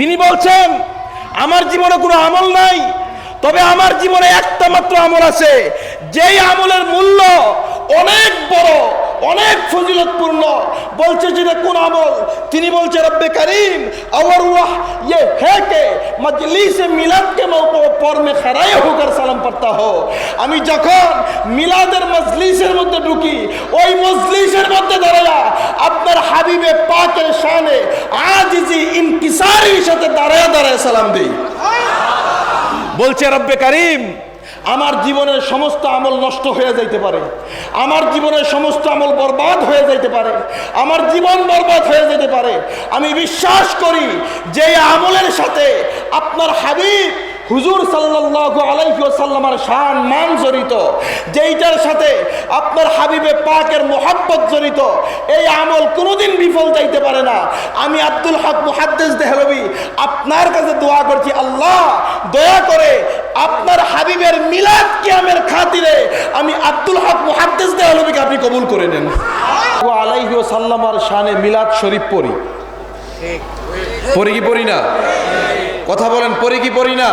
তিনি বলছেন, আমার জীবনে কোনো আমল নাই, তবে আমার জীবনে একটা মাত্র আমল আছে। যেই আমলের মূল্য অনেক বড় অনেক ফজিলতপূর্ণ বলছে যেটা কোন আমল তিনি বলছে রব্বে করিম और वह ये है कि मजलिस मिलाद के मौके पर में खड़ाए होकर সালাম পড়তা হো আমি যখন মিলাদের মজলিসের মধ্যে ঢুকি ওই মজলিসের মধ্যে দাঁড়ায়া আপনার হাবিবে পাকের শানে আজিজি ইনকিসারির সাথে দাঁড়ায় দাঁড়ায় সালাম দেই বলছে রব্বে করিম আমার জীবনের সমস্ত আমল নষ্ট হয়ে যাইতে পারে। আমার জীবনের সমস্ত আমল বরবাদ হয়ে যাইতে পারে। আমার জীবন বরবাদ হয়ে যেতে পারে। আমি বিশ্বাস করি, যে আমলের সাথে আপনার হাবিব হুজুর সাল্লাল্লাহু আলাইহি ওয়াসাল্লামের শান মান জড়িত যেইটার সাথে আপনার হাবিবে পাকের মোহাব্বত জড়িত এই আমল কোনোদিন বিফল যাইতে পারে না। আমি আব্দুল হক মুহাদ্দিস দেহলবি আপনার কাছে দোয়া করছি আল্লাহ দয়া করে আপনার হাবিবের মিলাদ কিয়ামের খাতিরে আমি আব্দুল হক মুহাদ্দিস দেহলবিকে আপনি কবুল করে নেন। আলাইহি ওয়াসাল্লামার শানে মিলাদ শরীফ পড়ি। পড়ি কি পড়ি না? কথা বলেন, পড়ি কি পড়ি না?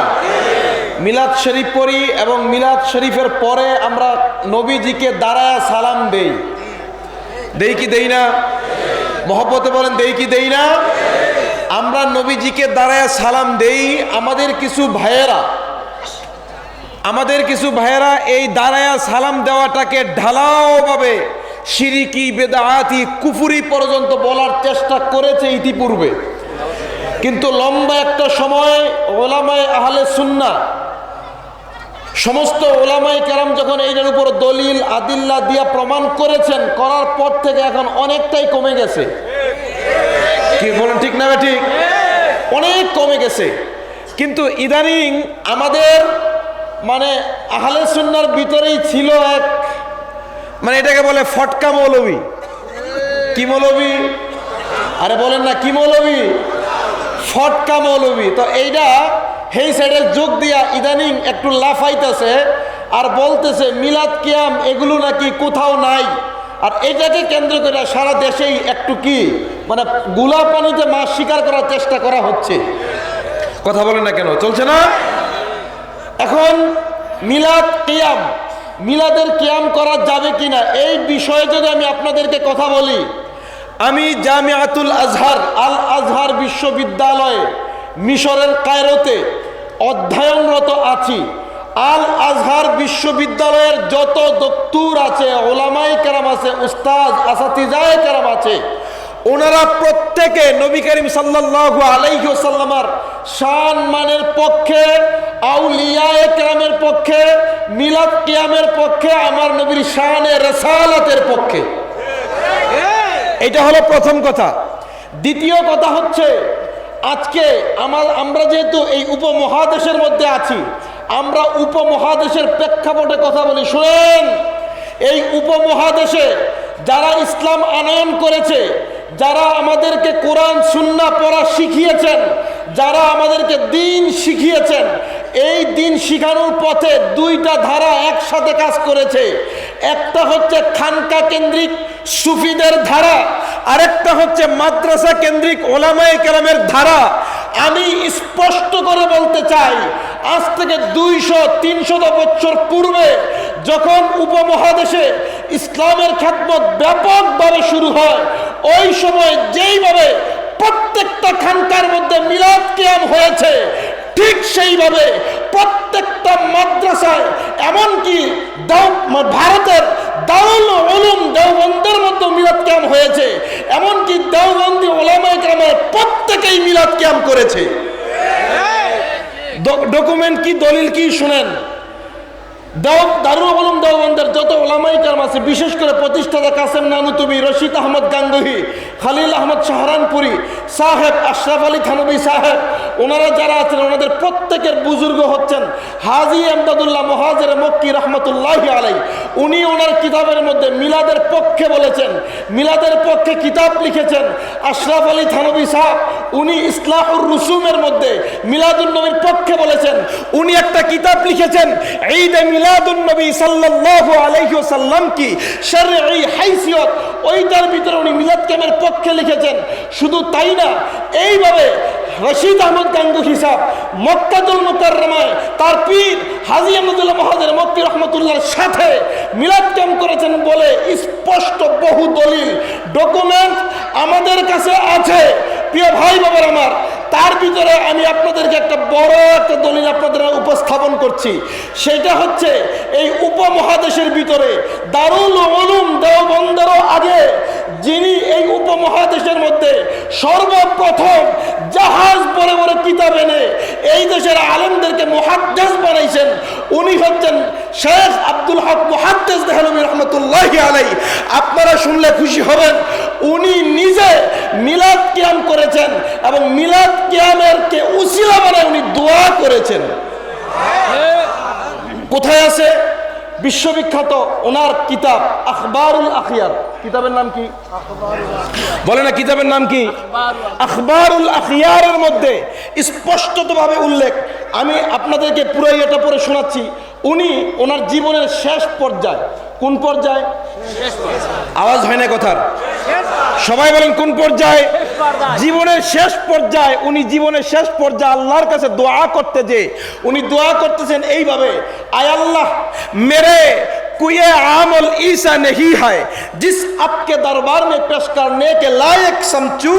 মিলাদ শরীফ পড়ি এবং মিলাদ শরীফের পরে আমরা নবীজিকে দাঁড়ায় সালাম দেই। দেই কি দেই না? মহব্বতে বলেন, দেই কি দেই না? আমরা নবীজিকে দাঁড়ায় সালাম দেই, আমাদের কিছু ভাইয়েরা, আমাদের কিছু ভাইয়েরা এই দাঁড়ায়া সালাম দেওয়াটাকে ঢালাওভাবে সিরিকি বেদাহাতি কুফুরি পর্যন্ত বলার চেষ্টা করেছে ইতিপূর্বে। কিন্তু লম্বা একটা সময় ওলামায় আহলে সুন্না সমস্ত ওলামাই কেরাম যখন এইটার উপর দলিল, আদিল্লা দিয়া প্রমাণ করেছেন, করার পর থেকে এখন অনেকটাই কমে গেছে। কি বলেন ঠিক না ঠিক? অনেক কমে গেছে। কিন্তু ইদানিং আমাদের মানে আহলে সুন্নার ভিতরেই ছিল এক মানে এটাকে বলে ফটকা মৌলবী। কি মৌলবী? আরে বলেন না, কি মৌলবী? ফটকা মৌলবী। তো এইটা সেই সাইডে যোগ দিয়া ইদানিং একটু লাফাইতেছে আর বলতেছে, মিলাদ কিয়াম, এগুলো নাকি কোথাও নাই। আর এটাকে কেন্দ্র করে সারা দেশেই একটু কি মানে গুলা পানিতে মাছ শিকার করার চেষ্টা করা হচ্ছে। কথা বলেন না কেন, চলছে না? এখন মিলাদ কিয়াম, মিলাদের কিয়াম করা যাবে কিনা, এই বিষয়ে যদি আমি আপনাদেরকে কথা বলি আমি জামিয়াতুল আজহার, আল আজহার বিশ্ববিদ্যালয়ে মিশরের কায়রোতে অধ্যয়নরত আছি। আল আজহার বিশ্ববিদ্যালয়ের যত দপ্তুর আছে ওলামাই কেরাম আছে, উস্তাদ, আসাতিজায় কেরাম আছে, ওনারা প্রত্যেকে নবী করিম সাল্লাল্লাহু আলাইহি ওয়াসাল্লামার শান মানের পক্ষে, আউলিয়ায়ে কেরামের পক্ষে, মিলাদ কিয়ামের পক্ষে, আমার নবীর শানে রেসালাতের পক্ষে। এটা হলো প্রথম কথা। দ্বিতীয় কথা হচ্ছে, আজকে আমার, আমরা যেহেতু এই উপমহাদেশের মধ্যে আছি, আমরা উপমহাদেশের প্রেক্ষাপটে কথা বলি। শুনেন, এই উপমহাদেশে যারা ইসলাম আনয়ন করেছে, যারা আমাদেরকে কোরআন সুন্না পড়া শিখিয়েছেন, যারা আমাদেরকে দিন শিখিয়েছেন, এই দিন শিখানোর পথে দুইটা ধারা একসাথে কাজ করেছে। একটা হচ্ছে খানকা কেন্দ্রিক সুফিদের ধারা। আরেকটা হচ্ছে মাদ্রাসা কেন্দ্রিক ওলামাই কেরামের ধারা। আমি স্পষ্ট করে বলতে চাই, আজ থেকে দুইশো, তিনশত বছর পূর্বে যখন উপমহাদেশে ইসলামের খ্যাতমত ব্যাপকভাবে শুরু হয়, ওই সময় যেইভাবে প্রত্যেকটা খানকার মধ্যে মিলাদ কিয়াম হয়েছে ঠিক সেইভাবে প্রত্যেকটা মাদ্রাসায় এমনকি ভারতের দারুল ওলুম দেওবন্দের মধ্যে মিলাদ ক্যাম্প হয়েছে। এমনকি দেওবন্দি ওলামায় গ্রামের প্রত্যেকেই মিলাদ ক্যাম্প করেছে। ডকুমেন্ট কি দলিল কি শুনেন? দেও দারুল যত ওলামাই আছে, বিশেষ করে প্রতিষ্ঠাতা কাসেম নানুতুবি রশিদ আহমদ গাঙ্গুহি, খালিল আহমদ শাহরানপুরি, সাহেব আশরাফ আলী থানবী সাহেব, ওনারা যারা আছেন, ওনাদের প্রত্যেকের বুজুর্গ হচ্ছেন হাজি এমদাদুল্লাহ মহাজের মক্কি রহমতুল্লাহ আলাই উনি ওনার কিতাবের মধ্যে মিলাদের পক্ষে বলেছেন, মিলাদের পক্ষে কিতাব লিখেছেন। আশরাফ আলী থানবী সাহেব উনি ইসলাহুর রুসুমের মধ্যে মিলাদুল নবীর পক্ষে বলেছেন, উনি একটা কিতাব লিখেছেন, ঈদে মিলাদুন নবী সাল্লাল্লাহু আলাইহি ওয়াসাল্লাম কি? শরঈ হাইসিয়ত, ওইটার ভিতরে উনি মিলাদ কেমের পক্ষে লিখেছেন। শুধু তাই না, এইভাবে রশিদ আহমদ গাঙ্গু হিসাব, মক্কাতুল মুকাররমায়, তার পীর হাজি আহমদুল্লাহ মহাজের মক্কি রহমতুল্লাহর সাথে মিলাদ ক্যাম্প করেছেন বলে স্পষ্ট বহু দলিল ডকুমেন্ট আমাদের কাছে আছে। প্রিয় ভাই বাবার আমার তার ভিতরে আমি আপনাদেরকে একটা বড় একটা দলিল আপনাদের উপস্থাপন করছি। সেটা হচ্ছে, এই উপমহাদেশের ভিতরে দারুল উলুম দেওবন্দেরও আগে যিনি এই উপমহাদেশের মধ্যে সর্বপ্রথম জাহাজ বড় বড় কিতাব এনে এই দেশের আলেমদেরকে মহাদ্দেশ বানাইছেন, উনি হচ্ছেন শেখ আব্দুল হক মহাদ্দেশ দেহলবী রহমতুল্লাহ আলাই আপনারা শুনলে খুশি হবেন, উনি নিজে মিলাদ কিয়াম করেছেন এবং মিলাদ কিয়ামের কে উসিলা বানায় উনি দোয়া করেছেন। কোথায় আছে? বিশ্ববিখ্যাত ওনার কিতাব আখবারুল আখিয়ার। কিতাবের নাম কি? বলে না কিতাবের নাম কি? আখবারুল আখিয়ারের মধ্যে স্পষ্টতভাবে উল্লেখ। আমি আপনাদেরকে পুরো এটা পড়ে শোনাচ্ছি। উনি ওনার জীবনের শেষ পর্যায়ে। কোন পর্যায়ে? আওয়াজ হয় না কথার। সবাই বলেন কোন পর্যায়ে? জীবনের শেষ পর্যায়ে, উনি জীবনের শেষ পর্যায়ে আল্লাহর কাছে দোয়া করতে যে, উনি দোয়া করতেছেন এইভাবে, আয় আল্লাহ, মেরে कोई आमल ऐसा नहीं है, जिस आपके दरबार में पेश करने के लायक समझू,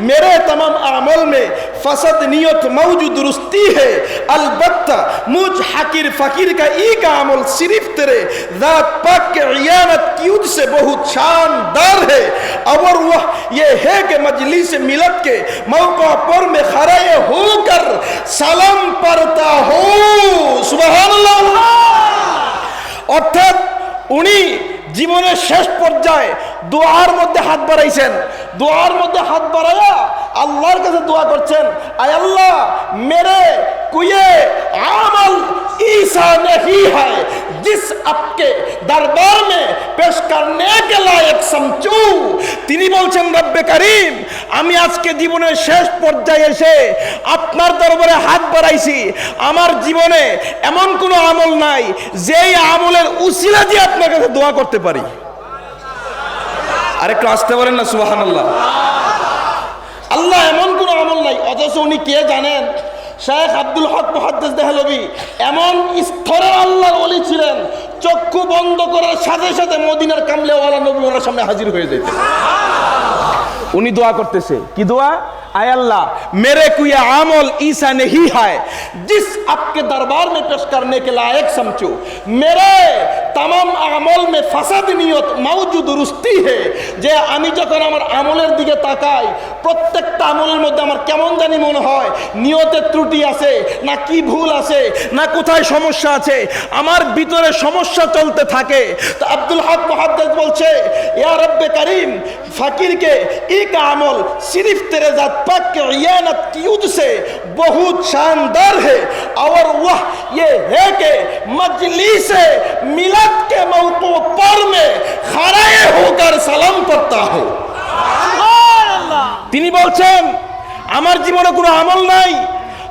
मेरे तमाम अमल में फसद नियत मौजूद दुरुस्ती है। अलबत्ता, मुझ हकीर फकीर का एक अमल सिर्फ़ तेरे रात पाक के रियानत की उद से बहुत शानदार है। और वह ये है कि मजलिस मिलत के मौका पर में खड़े होकर सलाम पढ़ता हो। सुबहान অর্থাৎ উনি জীবনের শেষ পর্যায়ে দোয়ার মধ্যে হাত বাড়াইছেন দোয়ার মধ্যে হাত বাড়াইয়া আল্লাহর কাছে দোয়া করছেন আয় আল্লাহ মেরে কুয়ে আমল ईसा नहीं है जिस आपके दरबार में पेश करने के लायक समझू তিনি বলছেন রব্বে করিম আমি আজকে জীবনের শেষ পর্যায়ে এসে আপনার দরবারে হাত বাড়াইছি আমার জীবনে এমন কোনো আমল নাই যেই আমলের উসিলা দিয়ে আপনার কাছে দোয়া করতে পারি আরেকটু আসতে পারেন না সুবাহান আল্লাহ আল্লাহ এমন কোনো আমল নাই, অথচ উনি কে জানেন? শেখ আব্দুল হক মহাদ্দেশ দেহলবি এমন স্তরের আল্লাহর অলি ছিলেন, চক্ষু বন্ধ করার সাথে সাথে মদিনার কামলে ওয়ালা নবী ওনার সামনে হাজির হয়ে যেত উনি দোয়া করতেছে। কি দোয়া? आय अल्लाह मेरे को ये अमल ईसा नहीं है जिस आपके दरबार में पेश करने के लायक समझो मेरे तमाम আমল মে ফাসাদ নিয়ত মাউজুদ দুরুস্তি হে যে আমি যখন আমার আমলের দিকে তাকাই প্রত্যেকটা আমলের মধ্যে আমার কেমন জানি মনে হয় নিয়তের ত্রুটি আছে না কি ভুল আছে না কোথায় সমস্যা আছে আমার ভিতরে সমস্যা চলতে থাকে তো আব্দুল হক মহাদ্দেস বলছে ইয়া রব্বে করিম ফকিরকে एक अमल सिर्फ तेरे जात पाक के रियानत की उद से बहुत शानदार है और वह ये है कि मजलिस मिलत के मौको पर में खड़े होकर सलाम पढ़ता हो তিনি বলছেন আমার জীবনে কোনো আমল নাই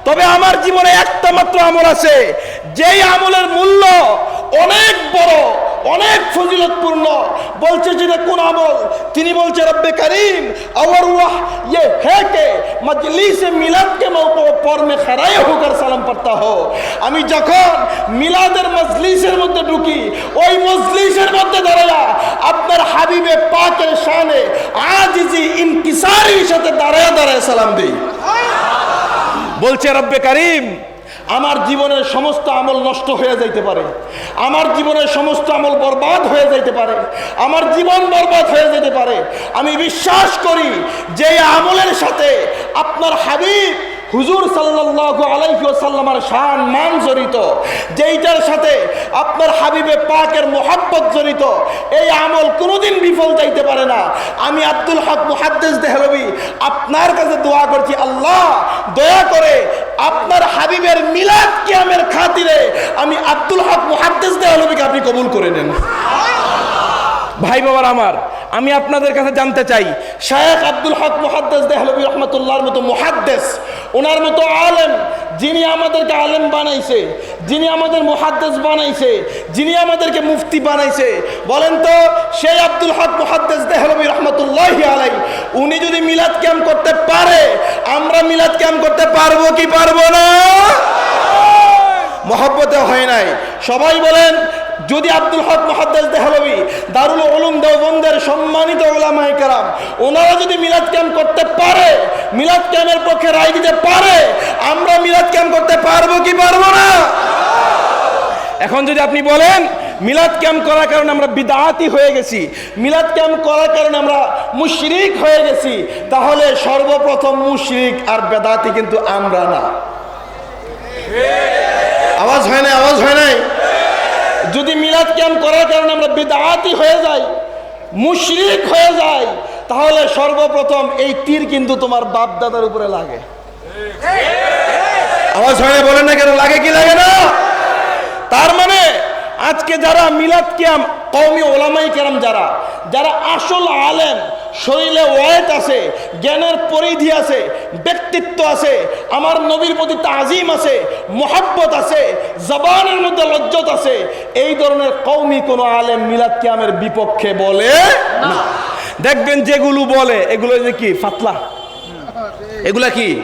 তবে আমার জীবনে একটা মাত্র আমল আছে যেই আমলের মূল্য অনেক বড় অনেক ফজিলতপূর্ণ বলছে যেটা কোন আমল তিনি বলছে রব্বে করিম और वह ये है कि मजलिस मिलाद के मौके पर में खड़ाए होकर সালাম পড়তা হো আমি যখন মিলাদের মজলিসের মধ্যে ঢুকি ওই মজলিসের মধ্যে দাঁড়ায়া আপনার হাবিবে পাকের শানে আজিজি ইনকিসারির সাথে দাঁড়ায় দাঁড়ায় সালাম দেই বলছে রব্বে করিম আমার জীবনের সমস্ত আমল নষ্ট হয়ে যাইতে পারে। আমার জীবনের সমস্ত আমল বরবাদ হয়ে যাইতে পারে। আমার জীবন বরবাদ হয়ে যেতে পারে। আমি বিশ্বাস করি, যে আমলের সাথে আপনার হাবিব হুজুর সাল্লাল্লাহু আলাইহি ওয়াসাল্লামের শান, মান জড়িত, যেইটার সাথে আপনার হাবিবে পাকের মোহাব্বত জড়িত, এই আমল কোনোদিন বিফল যাইতে পারে না। আমি আব্দুল হক মুহাদ্দিস দেহলবি, আপনার কাছে দোয়া করছি, আল্লাহ দয়া করে আপনার হাবিবের মিলাদ কিয়ামের খাতিরে আমি আব্দুল হক মুহাদ্দিস দেহলবিকে আপনি কবুল করে নেন। ভাই বাবার আমার আমি আপনাদের কাছে জানতে চাই, শায়েখ আব্দুল হক মুহাদ্দেস দেহলবি রহমতুল্লাহর মতো মুহাদ্দেস, ওনার মতো আলেম যিনি আমাদেরকে আলেম বানাইছে, যিনি আমাদের মুহাদ্দেস বানাইছে, যিনি আমাদেরকে মুফতি বানাইছে, বলেন তো, সেই আব্দুল হক মুহাদ্দেস দেহলবী রহমতুল্লাহ আলাই উনি যদি মিলাদ ক্যাম্প করতে পারে, আমরা মিলাদ ক্যাম্প করতে পারব কি পারব না? মহব্বতে হয় নাই। সবাই বলেন যদি আব্দুল হক মহাদ্দেস দেহলবি, দারুল উলুম দেওবন্দের সম্মানিত ওলামাই কারাম, ওনারা যদি মিলাদ ক্যাম্প করতে পারে, মিলাদ ক্যাম্পের পক্ষে রায় দিতে পারে, আমরা মিলাদ ক্যাম্প করতে পারব কি পারব না? এখন যদি আপনি বলেন, মিলাদ ক্যাম্প করার কারণে আমরা বিদাতি হয়ে গেছি, মিলাদ ক্যাম্প করার কারণে আমরা মুশরিক হয়ে গেছি, তাহলে সর্বপ্রথম মুশরিক আর বেদাতি কিন্তু আমরা না। আওয়াজ হয় না আওয়াজ হয় নাই? যদি মিলাদ ক্যাম্প করার কারণে আমরা বিদাতি হয়ে যাই, মুশরিক হয়ে যাই, তাহলে সর্বপ্রথম এই তীর কিন্তু তোমার বাপ দাদার উপরে লাগে। আওয়াজ হয়ে বলে না কেন, লাগে কি লাগে না? তার মানে আজকে যারা মিলাদ ক্যাম্প কৌমি ওলামাই কেরাম যারা যারা আসল আলেম শরীরে ওয়েট আছে জ্ঞানের পরিধি আছে ব্যক্তিত্ব আছে আমার নবীর প্রতি তাজিম আছে মোহাব্বত আছে জবানের মধ্যে লজ্জত আছে এই ধরনের কৌমি কোনো আলেম মিলাদ ক্যামের বিপক্ষে বলে না। দেখবেন যেগুলো বলে এগুলো যে কি? ফাতলা। এগুলা কি?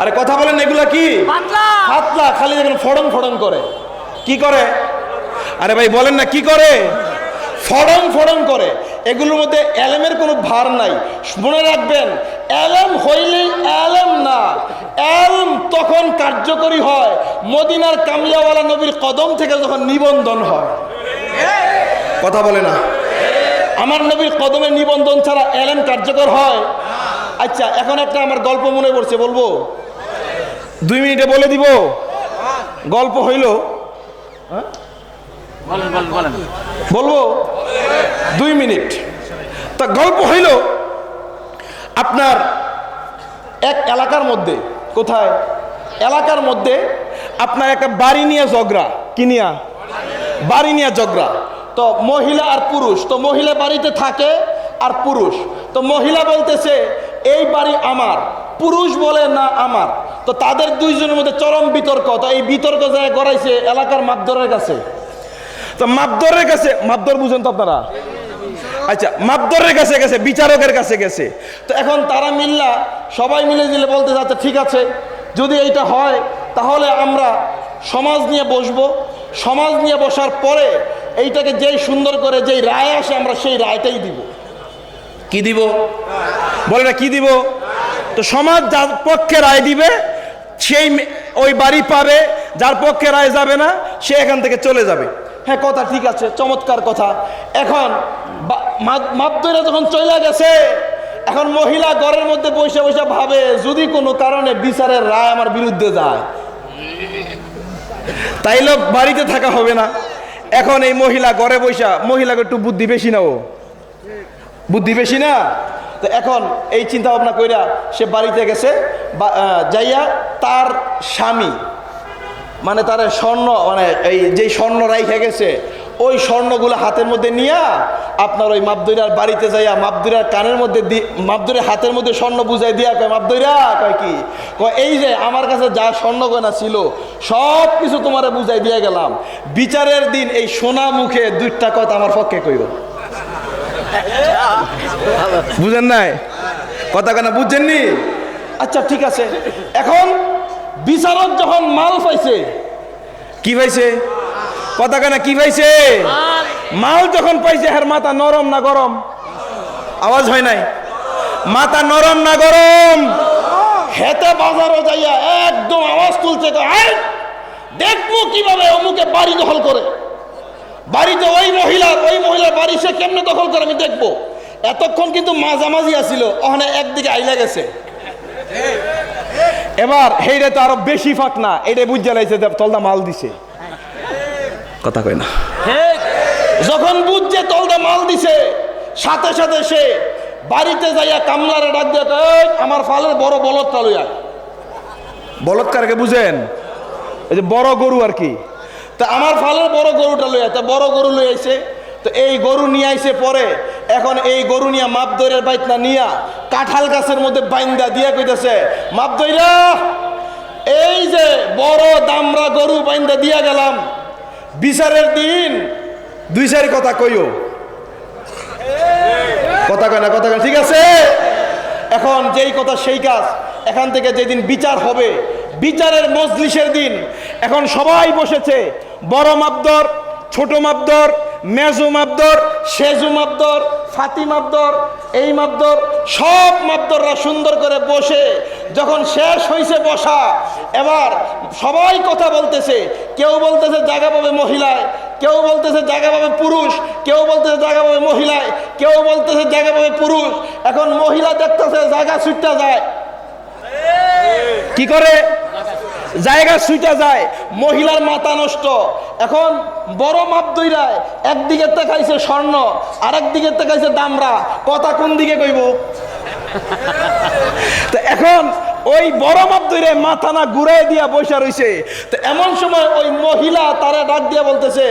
আরে কথা বলেন এগুলা কি? পাতলা খালি দেখেন ফড়ং ফড়ং করে। কি করে? আরে ভাই বলেন না কি করে? ফড়ং ফড়ং করে। এগুলোর মধ্যে এলেমের কোনো ভার নাই। মনে রাখবেন, এলেম হইলেই এলেম না। এলম তখন কার্যকরী হয়। মদিনার কামলিয়াওয়ালা নবীর কদম থেকে যখন নিবন্ধন হয়। কথা বলে না? আমার নবীর কদমের নিবন্ধন ছাড়া এলেম কার্যকর হয়? আচ্ছা এখন একটা আমার গল্প মনে পড়ছে, বলব? দুই মিনিটে বলে দিব? গল্প হইল বলেন বলব? দুই মিনিট। তা গল্প হইল, আপনার এক এলাকার মধ্যে, কোথায়? এলাকার মধ্যে আপনার একটা বাড়ি নিয়ে ঝগড়া। কি নিয়া? বাড়ি নিয়ে ঝগড়া। তো মহিলা আর পুরুষ। তো মহিলা বাড়িতে থাকে আর পুরুষ। তো মহিলা বলতেছে, এই বাড়ি আমার। পুরুষ বলে না আমার। তো তাদের দুইজনের মধ্যে চরম বিতর্ক। তো এই বিতর্ক যায় গড়াইছে এলাকার মাপদরের কাছে। তো মাপদরের কাছে মাপদর বুঝেন তো আপনারা? আচ্ছা মাপদরের কাছে গেছে বিচারকের কাছে গেছে। তো এখন তারা মিল্লা সবাই মিলে দিলে বলতে যাচ্ছে ঠিক আছে যদি এইটা হয় তাহলে আমরা সমাজ নিয়ে বসবো। সমাজ নিয়ে বসার পরে এইটাকে যেই সুন্দর করে যেই রায় আসে আমরা সেই রায়টাই দিব। কি দিব? বলে না কি দিব? তো সমাজ যার পক্ষে রায় দিবে সেই ওই বাড়ি পাবে যার পক্ষে রায় যাবে না সে এখান থেকে চলে যাবে। হ্যাঁ কথা ঠিক আছে, চমৎকার কথা। এখন মাপদইরা যখন চলে গেছে, এখন মহিলা ঘরের মধ্যে বসে বসে ভাবে, যদি কোনো কারণে বিচারের রায় আমার বিরুদ্ধে যায় তাইলে বাড়িতে থাকা হবে না। এখন এই মহিলা ঘরে বসা, মহিলাকে একটু বুদ্ধি বেশি না ও বুদ্ধি বেশি না? তো এখন এই চিন্তা ভাবনা কইরা সে বাড়িতে গেছে যাইয়া তার স্বামী মানে তার স্বর্ণ মানে এই যেই স্বর্ণ রাইখে গেছে, ওই স্বর্ণগুলো হাতের মধ্যে নিয়া আপনার ওই মাপদইরার বাড়িতে যাইয়া মাপদইরার কানের মধ্যে দি, মাপদইরের হাতের মধ্যে স্বর্ণ বুঝাই দিয়া কয়, মাপদইরা, কয় কি? কয়, এই যে আমার কাছে যা স্বর্ণ গয়না ছিল, সব কিছু তোমারে বুঝাই দিয়ে গেলাম। বিচারের দিন এই সোনা মুখে দুইটা কথা আমার পক্ষে কইব। বুঝেন নাই? কথা কেন বুঝছেননি আচ্ছা ঠিক আছে। এখন বিচারক যখন মাল পাইছে। কি পাইছে? কথা কেন কি পাইছে? মাল যখন পাইছে হ্যার মাথা নরম না গরম আওয়াজ হয় নাই? মাথা নরম না গরম হেতে বাজারও যাইয়া একদম আওয়াজ তুলছে কয়, "এই, দেখব কীভাবে অমুকে বাড়ি দখল করে। বাড়িতে ওই মহিলা ওই মহিলার বাড়ি সে কেমনে দখল করে আমি দেখব? এতক্ষণ কিন্তু মাঝামাঝি আসিল ওখানে একদিকে আইলা গেছে। এবার হেইটা তো আরও বেশি ফাঁক না এটা বুঝে লাইছে তলদা মাল দিছে। কথা কয় না। যখন বুঝছে তলদা মাল দিছে সাথে সাথে সে বাড়িতে যাইয়া কামলারে ডাক দিয়ে আমার ফালের বড় বলদটা লইয়া বলৎকারকে বুঝেন? এই যে বড় গরু আর কি। তা আমার ফালের বড় গরুটা লই তা বড় গরু লই আইছে তো এই গরু নিয়ে আইছে পরে এখন এই গরু নিয়ে মাপ দৈরের বাইতনা নিয়া কাঁঠাল গাছের মধ্যে বাইন্দা দিয়া কইতেছে, মাপ দইরা, এই যে বড় দামরা গরু বাইন্দা দিয়া গেলাম, বিচারের দিন দুই চারি কথা কইও। কথা কয় না, কথা কয় ঠিক আছে? এখন যেই কথা সেই কাজ, এখান থেকে যেদিন বিচার হবে, বিচারের মজলিসের দিন, এখন সবাই বসেছে, বড় মাপদর, ছোট মাপদর মেজো মাপদর, সেজু মাপদর, ফাতি মাপদর, এই মাপদর, সব মাপদররা সুন্দর করে বসে, যখন শেষ হয়েছে বসা, এবার সবাই কথা বলতেছে, কেউ বলতেছে জায়গা পাবে মহিলায়, কেউ বলতেছে জায়গা পাবে পুরুষ, কেউ বলতেছে জায়গা পাবে মহিলায়, কেউ বলতেছে জায়গা পাবে পুরুষ, এখন মহিলা দেখতেছে জায়গা ছুটতে যায়। কি করে? জায়গা সুইটা যায়, মহিলার মাথা নষ্ট। এখন বড় মাপ দইরায় একদিকে তাকাইছে স্বর্ণ আরেক দিকে তাকাইছে দামরা। কথা কোন দিকে কইব? তো এখন ওই বড় মাপ ধরে মাথা না ঘুরাই দিয়া বসে রইছে। তো এমন সময় ওই মহিলা তারা ডাক দিয়া বলতেছে,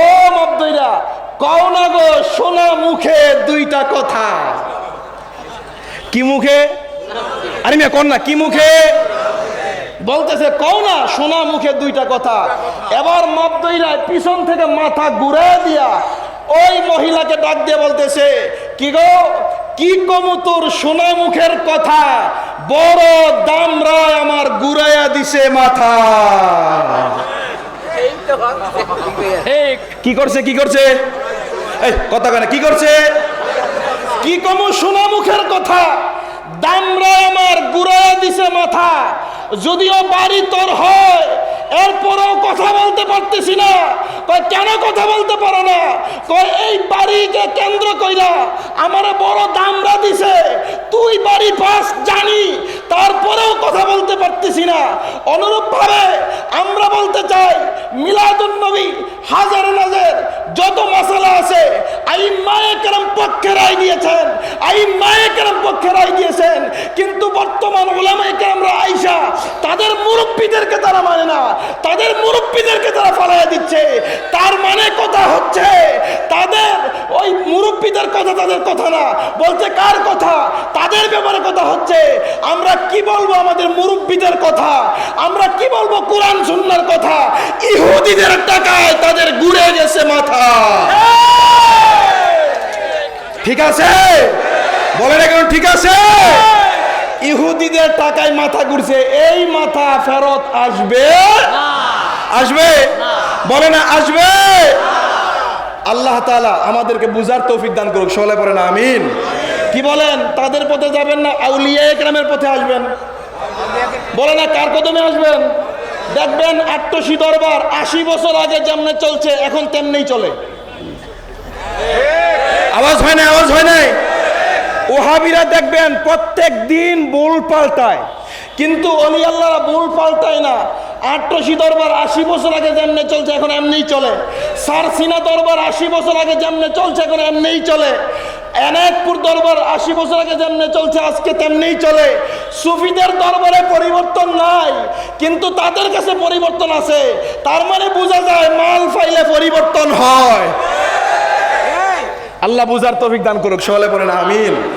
ও মাপ দইরা, কও না গো সোনা মুখে দুইটা কথা। কি মুখে? আরে মেয়ে কন না, কি মুখে? বলতেছে কও না সোনা মুখে দুইটা কথা। এবার মাপ দইরা পিছন থেকে মাথা ঘুরে দিয়া ওই মহিলাকে ডাক দিয়ে বলতেছে কি গো কি কমু তোর সোনা মুখের কথা? বড় দামরায় আমার গুড়াইয়া দিছে মাথা। কি করছে কি করছে? এই কথা কেন কি করছে? কি কমু সোনা মুখের কথা? দামরা আমার গুড়াইয়া দিছে মাথা। যদিও বাড়ি তোর হয়, এরপরেও কথা বলতে পারতেছি না। কয়, কেন কথা বলতে পারো না? কয়, এই বাড়িকে কেন্দ্র কইরা আমার বড় দামরা দিছে। তুই বাড়ি পাস জানি তারপরেও কথা বলতে পারতেছি না। অনুরূপভাবে আমরা বলতে চাই, মিলাদুন নবী, হাজার নাজের যত মশলা আছে আই মায়ে কেরম পক্ষে রায় দিয়েছেন আই মায়ে কেরম পক্ষে রায় দিয়েছেন। কিন্তু বর্তমান ওলামায়ে কেরামরা আইসা, তাদের মুরব্বীদেরকে তারা মানে না, তাদের মুরব্বীদেরকে তারা ফালাইয়া দিচ্ছে। তার মানে কথা হচ্ছে, তাদের ওই মুরব্বীদের কথা তাদের কথা না। বলতে কার কথা? তাদের ব্যাপারে কথা হচ্ছে, আমরা কি বলব আমাদের মুরব্বীদের কথা? আমরা কি বলব কোরআন সুন্নার কথা? ইহুদিদের টাকায় তাদের ঘুরে গেছে মাথা। ঠিক আছে? বলেন এখন ঠিক আছে? ইহুদিদের টাকায় মাথা ঘুরছে। এই মাথা ফেরত আসবে? আসবে? বলে না, আসবে? আল্লাহ তাআলা আমাদেরকে বুঝার তৌফিক দান করুক। সলে পড়ে না আমিন। কি বলেন? তাদের পথে যাবেন না, আউলিয়া একরামের পথে আসবেন। বলে না, কার কদমে আসবেন? দেখবেন আট্টসি দরবার আশি বছর আগে যেমনে চলছে, এখন তেমনি চলে। আওয়াজ হয় না আওয়াজ হয় নাই? ওহাবিরা দেখবেন প্রত্যেক দিন বুল পাল্টায়। কিন্তু অলি আল্লাহরা বুল পাল্টায় না। আট্টসি দরবার আশি বছর আগে যেমনে চলছে, এখন এমনিই চলে। সারসিনা দরবার আশি বছর আগে যেমনে চলছে, এখন এমনিই চলে। এনায়তপুর দরবার আশি বছর আগে যেমনি চলছে, আজকে তেমনিই চলে। সুফিদের দরবারে পরিবর্তন নাই, কিন্তু তাদের কাছে পরিবর্তন আছে। তার মানে বোঝা যায় মাল ফাইলে পরিবর্তন হয়। আল্লাহ বুঝার তফিক দান করুক সকালে না আমিন।